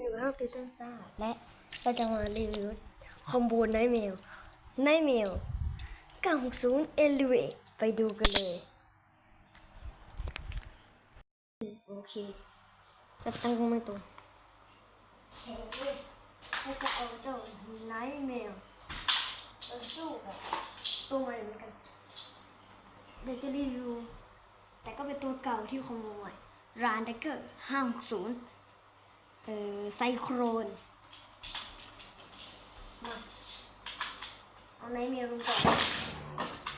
อยู่กับติตันซ่าและเราจะมารีวิวคอมโบไนท์เมลไนท์เมล960 e l e v a t ไปดูกันเลย โอเคจะตั้งกล้องไม่ตรงแข็งเลยแล้วก็เอาเจ้าไนท์เมลมาสู้กับตัวใหม่เหมือนกันเดี๋ยวจะรีวิว แต่ก็เป็นตัวเก่าที่คอมโบใหม่รานเดเกอร์560 เออไซโครนมาเอาไหนมีลงก่อน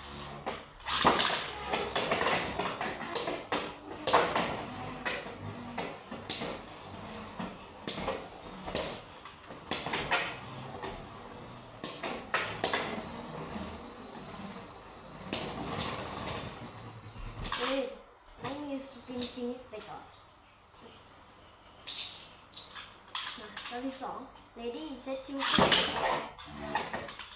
เฮ้ยต้องมีสปินฟินิชไปก่อน มาตัวที่สอง lady set to เ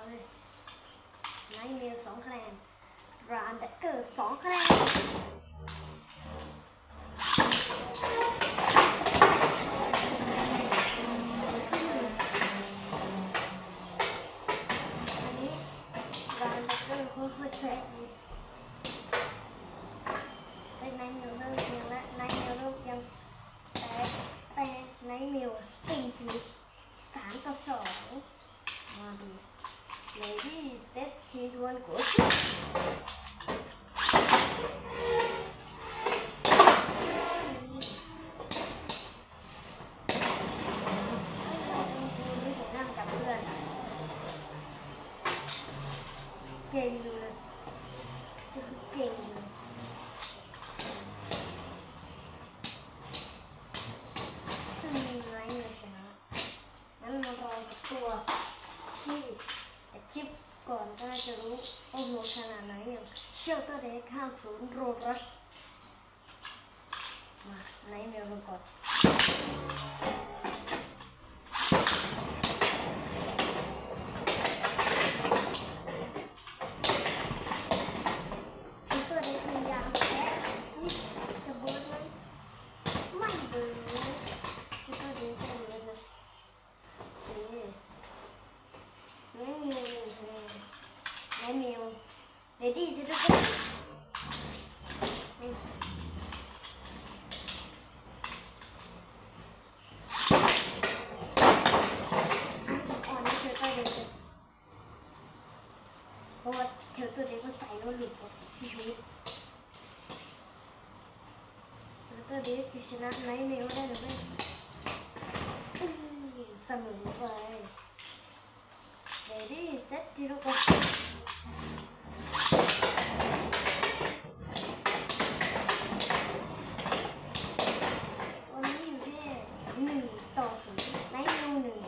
เลยไนท์เมลสองคะแนนรานเดเกอร์สองคะแนนอันนี้รานเดเกอร์ค่อยๆแซะนี่เป็นไนท์เมลเริ่มเพียงไนท์เมลยังแต่แต่ไนท์เมลสปริงฟินิชสามต่อสองมาดู Lady set T one go นั่งกับเพื่อนเก่งอยู่เลยก็คือเก่งอยู่ซึ่งมีไม้เลยชนะงั้นมารอกับตัวที่ แต่คลิปก่อนก็จะรู้โอ้โหขนาดไหนอย่างเชลเตอร์เด็กห้าศูนย์โรรัสมาไหนเมลกันก่อนเชลเตอร์เด็กมียางแค่นี่จะเบิร์ดไหมไม่เบิร์ดเชลเตอร์เด็กจะเบิร์ดนะโอเค ไม่มีหนึ่งคะแนนไม่มี เลดี้ใช่ทุกคนอ่อนนี่เธอก็เด็กเพราะว่าเธอตัวเด็กก็ใส่แล้วหลุดออกที่ชีวิตแล้วตัวเด็กจะชนะไนท์เมลได้หรือไม่อื้อเสมอไป Ready, set, zero, go. วันนี้อยู่ที่หนึ่งต่อ ศูนย์ไนท์มิวหนึ่ง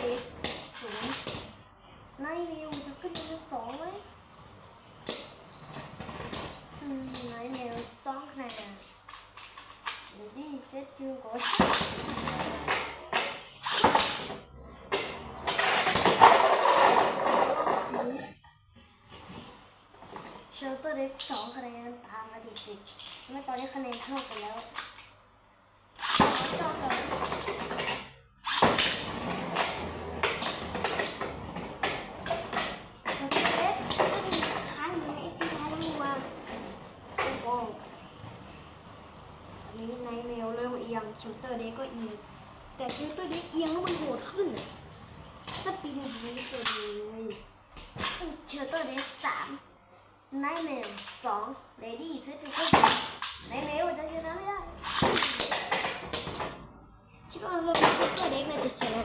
เอสศูนย์ไนท์มิวจะขึ้นเป็นสองไหมอืมไนท์มิวสองคะแนน Ready, set, zero, go. เชลเตอร์เล็กสองคะแนนตามมาติดติดๆไม่ตอนนี้คะแนนเท่ากันแล้วต่อสองเชลเตอร์เล็กค้างอยู่ในอีกที่ท้ายมือมาโอ้โห อันนี้ในเมลเริ่มเอียงเชลเตอร์เล็กก็เอียง แต่เชลเตอร์เล็กเอียงแล้วมันโหดขึ้นอะถ้าปีนอย่างนี้เกิดเลยเชลเตอร์เล็กสามไนท์เมลสองเลดี้ซื้อถูกก็ไนท์เมลจะชนะไม่ได้คิดว่าเราเป็นซุปเปอร์เด็กน่าจะชนะ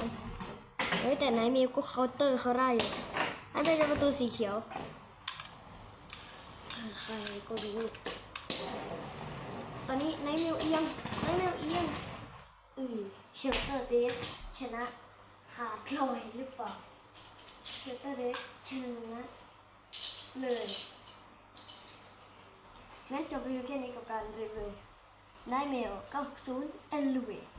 เฮ้ยแต่ไนท์เมลก็เคาน์เตอร์เขาได้อยู่อันเป็นประตูสีเขียวใครก็รู้ ตอนนี้ไนท์เมลเอียงไนท์เมลเอียงอือเชลเตอร์เดสชนะขาดลอยหรือเปล่าเชลเตอร์เดสชนะเลยงั้นจบรีวิวแค่นี้กับการรีวิวไนท์เมล90 Elevate